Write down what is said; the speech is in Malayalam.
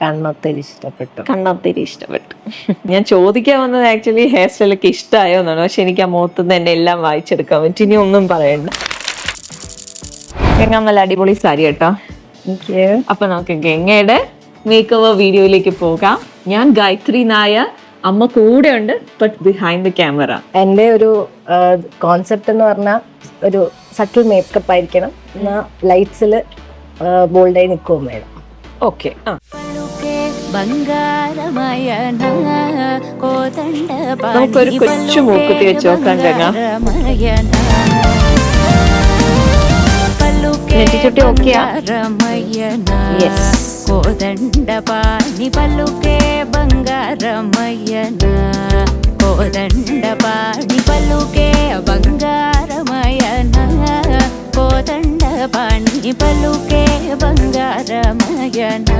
കണ്ണൊത്തിരി ഇഷ്ടപ്പെട്ടു. കണ്ണൊത്തിരി ഇഷ്ടപ്പെട്ടു. ഞാൻ ചോദിക്കാൻ വന്നത് ആക്ച്വലി ഹെയർ സ്റ്റൈലൊക്കെ ഇഷ്ടമായോ എന്നാണ്. പക്ഷെ എനിക്ക് ആ മുഖത്തുനിന്ന് തന്നെ എല്ലാം വായിച്ചെടുക്കാൻ പറ്റും. ഇനി ഒന്നും പറയണ്ട. ഗംഗ നല്ല അടിപൊളി സാരി കേട്ടോ. അപ്പൊ നമുക്ക് ഗംഗയുടെ മേക്ക് ഓവർ വീഡിയോയിലേക്ക് പോകാം. ഞാൻ ഗായത്രി നായർ അമ്മ കൂടെ ഉണ്ട് ബട്ട് ബിഹൈൻഡ് ദ ക്യാമറ എന്റെ ഒരു കോൺസെപ്റ്റ് എന്ന് പറഞ്ഞാൽ ഒരു സട്ടിൽ മേക്കപ്പ് ആയിരിക്കണം. എന്നാൽ ലൈറ്റ്സിൽ ബോൾഡായി നിൽക്കുകയും വേണം ഓക്കെ ആ. നമുക്കൊരു കൊച്ചു മൂക്കുത്തി വെച്ച് നോക്കാം ഗംഗ. നെറ്റിച്ചുട്ടി ഓക്കെയാ? Yes. കോതണ്ട പാണി പല്ലുക്കെ ബംഗാരമയന കോതണ്ട പാണി പല്ലുക്കെ ബംഗാരമയന കോതണ്ട പാണി പല്ലുക്കെ ബംഗാരമയന